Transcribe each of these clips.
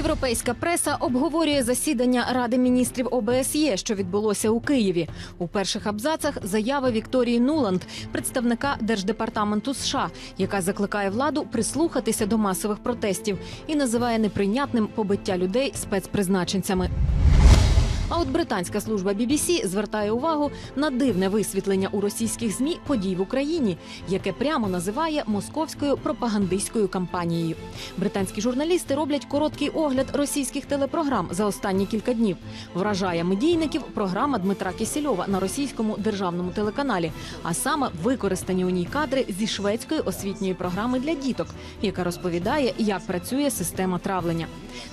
Європейська преса обговорює засідання Ради міністрів ОБСЄ, що відбулося у Києві. У перших абзацах заяви Вікторії Нуланд, представника Держдепартаменту США, яка закликає владу прислухатися до масових протестів і називає неприйнятним побиття людей спецпризначенцями. А от британська служба BBC звертає увагу на дивне висвітлення у російських змі подій в Україні, яке прямо називає московською пропагандистською кампанією. Британські журналісти роблять короткий огляд російських телепрограм за останні кілька днів. Вражає медійників програма Дмитра Кисельова на російському державному телеканалі, а саме використані у ній кадри зі шведської освітньої програми для діток, яка розповідає, як працює система травлення.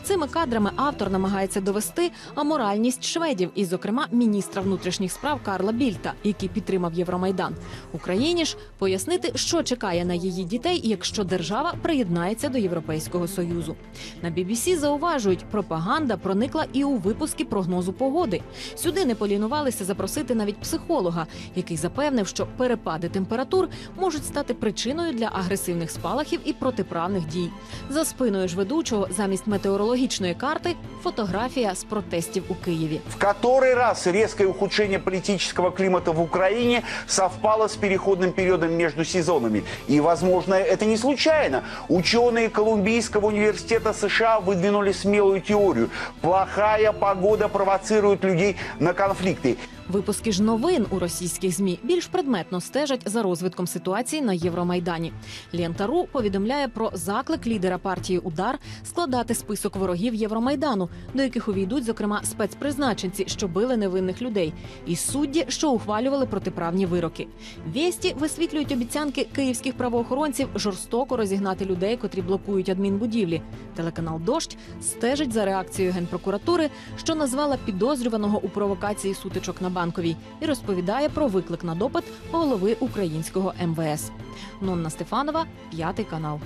Цими кадрами автор намагається довести аморальність шведів, і, зокрема, міністра внутрішніх справ Карла Більта, який підтримав Євромайдан. Україні ж пояснити, що чекає на її дітей, якщо держава приєднається до Європейського союзу. На BBC зауважують, пропаганда проникла і у випуски прогнозу погоди. Сюди не полінувалися запросити навіть психолога, який запевнив, що перепади температур можуть стати причиною для агресивних спалахів і протиправних дій. За спиною ж ведучого замість метеорологічної карти фотографія з протестів у Києві. В который раз резкое ухудшение политического климата в Украине совпало с переходным периодом между сезонами. И, возможно, это не случайно. Ученые Колумбийского университета США выдвинули смелую теорию. Плохая погода провоцирует людей на конфликты. Випуски ж новин у російських змі більш предметно стежать за розвитком ситуації на Євромайдані. Лента.ру повідомляє про заклик лідера партії Удар складати список ворогів Євромайдану, до яких увійдуть, зокрема, спецпризначенці, що били невинних людей, і судді, що ухвалювали протиправні вироки. Вєсті висвітлюють обіцянки київських правоохоронців жорстоко розігнати людей, котрі блокують адмінбудівлі. Телеканал Дощ стежить за реакцією генпрокуратури, що назвала підозрюваного у провокації сутичок на банковій, і розповідає про виклик на допит голови українського МВС. Нонна Стефанова, п'ятий канал.